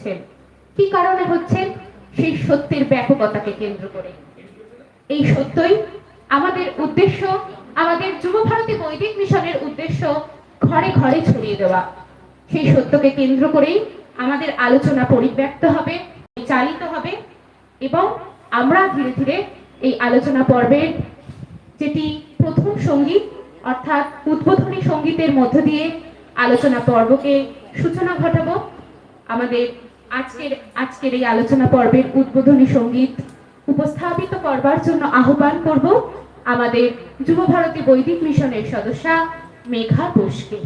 হচ্ছেন। কি কারণে হচ্ছেন? সেই সত্যের ব্যাপকতাকে কেন্দ্র করে। এই সত্যই আমাদের উদ্দেশ্য, আমাদের যুব ভারতী বৈদিক মিশনের উদ্দেশ্য ঘরে ঘরে ছড়িয়ে দেওয়া। সেই সত্যকে কেন্দ্র করেই আমাদের আলোচনা পরিব্যক্ত হবে, চালিত হবে এবং আমরা ধীরে ধীরে এই আলোচনা পর্বের যেটি প্রথম সংগীত, অর্থাৎ উদ্বোধনী সঙ্গীতের মধ্য দিয়ে আলোচনা পর্বকে সূচনা ঘটাবো। আমাদের আজকের আজকের এই আলোচনা পর্বের উদ্বোধনী সংগীত উপস্থাপিত করবার জন্য আহ্বান করব আমাদের যুব ভারতী বৈদিক মিশনের সদস্যা মেঘা বোসকে।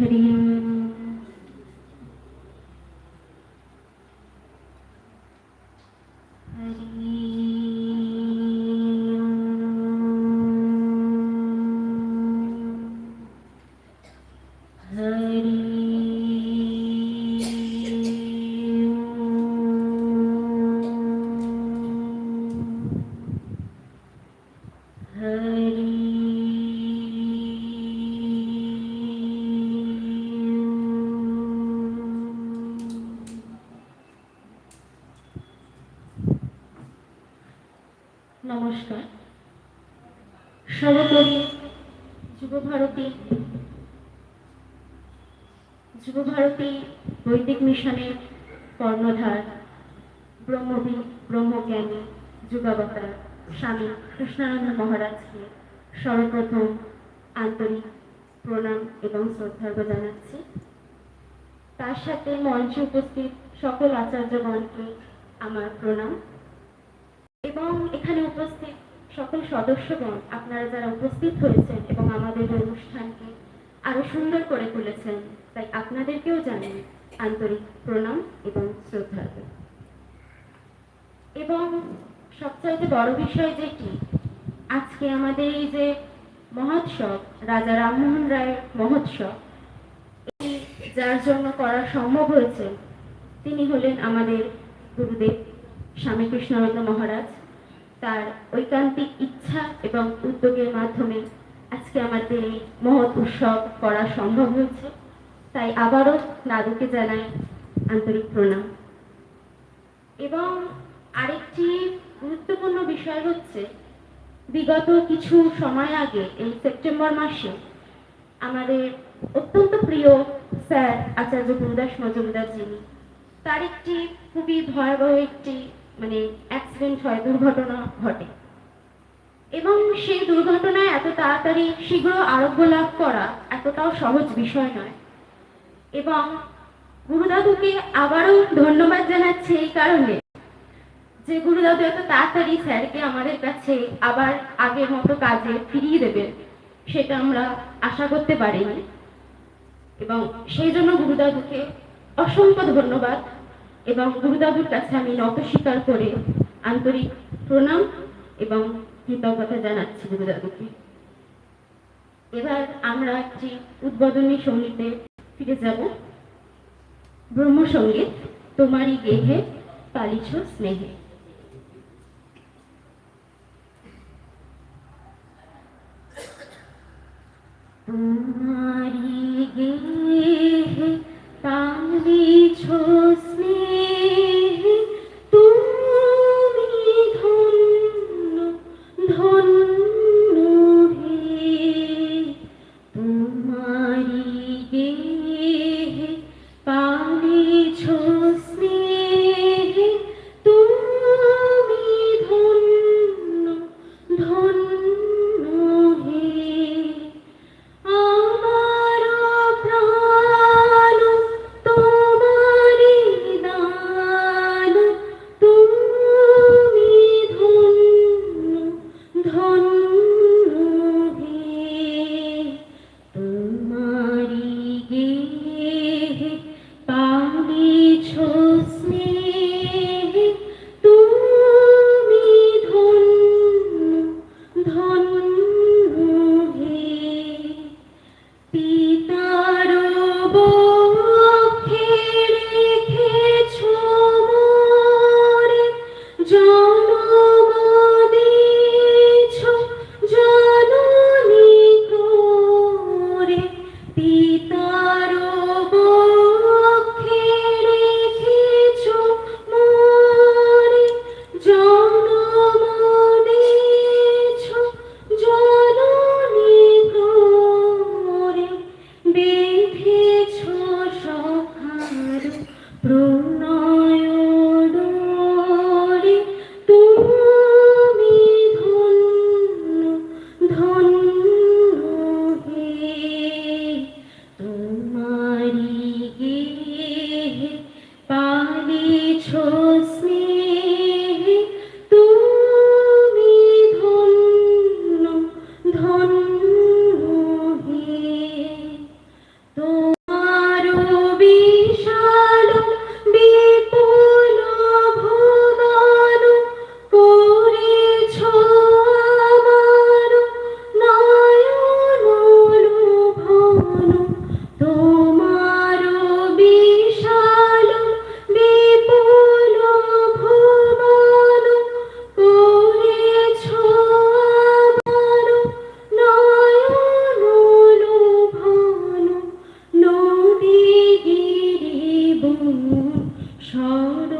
Hari. নমস্কার। সর্বোপরি যুব ভারতী যুব ভারতী বৈদিক মিশনের কর্ণধার, ব্রহ্মবী, ব্রহ্মজ্ঞানী, যুগাবতার স্বামী কৃষ্ণানন্দ মহারাজকে সর্বপ্রথম আন্তরিক প্রণাম এবং শ্রদ্ধার্ঘ জানাচ্ছি। তার সাথে মঞ্চে উপস্থিত সকল আচার্যগণকে আমার প্রণাম। এবং এখানে উপস্থিত সকল সদস্যগণ, আপনারা যারা উপস্থিত হয়েছেন এবং আমাদের অনুষ্ঠানকে আরও সুন্দর করে তুলেছেন, তাই আপনাদেরকেও জানাই আন্তরিক প্রণাম এবং শ্রদ্ধা। এবং সবচাইতে বড় বিষয় যেটি, আজকে আমাদের এই যে মহোৎসব, রাজা রামমোহন রায়ের মহোৎসব যার জন্য করা সম্ভব হয়েছে, তিনি হলেন আমাদের গুরুদেব স্বামী কৃষ্ণানন্দ মহারাজ, তার ঐকান্তিক ইচ্ছা এবং উদ্যোগের মাধ্যমে আজকে আমাদের এই মহৎ উৎসব করা সম্ভব হয়েছে। তাই আবারও দাদুকে জানাই আন্তরিক প্রণাম। এবং আরেকটি গুরুত্বপূর্ণ বিষয় হচ্ছে, বিগত কিছু সময় আগে, এই সেপ্টেম্বর মাসে, আমাদের অত্যন্ত প্রিয় স্যার আচার্য গুরুদাস মজুমদার যিনি, তার একটি খুবই ভয়াবহ একটি মানে অ্যাক্সিডেন্ট হয়, দুর্ঘটনা ঘটে। এবং সেই দুর্ঘটনায় এত তাড়াতাড়ি শীঘ্র আরোগ্য লাভ করা এতটাও সহজ বিষয় নয়। এবং গুরুদাদুকে আবারও ধন্যবাদ জানাচ্ছি এই কারণে যে গুরুদাদু এত তাড়াতাড়ি স্যারকে আমাদের কাছে আবার আগের মতো কাজে ফিরিয়ে দেবে, সেটা আমরা আশা করতে পারিনি। এবং সেই জন্য গুরুদাদুকে অসংখ্য ধন্যবাদ। এবং গুরুদাদুর কাছে আমি নত স্বীকার করে আন্তরিক প্রণাম এবং কৃতজ্ঞতা জানাচ্ছি গুরুদাদুকে এবার আমরা একটি উদ্বোধনী সঙ্গীতে ফিরে যাব। ব্রহ্মসঙ্গীত তোমারই গেহে পালিছ স্নেহে। তোমারি Oh.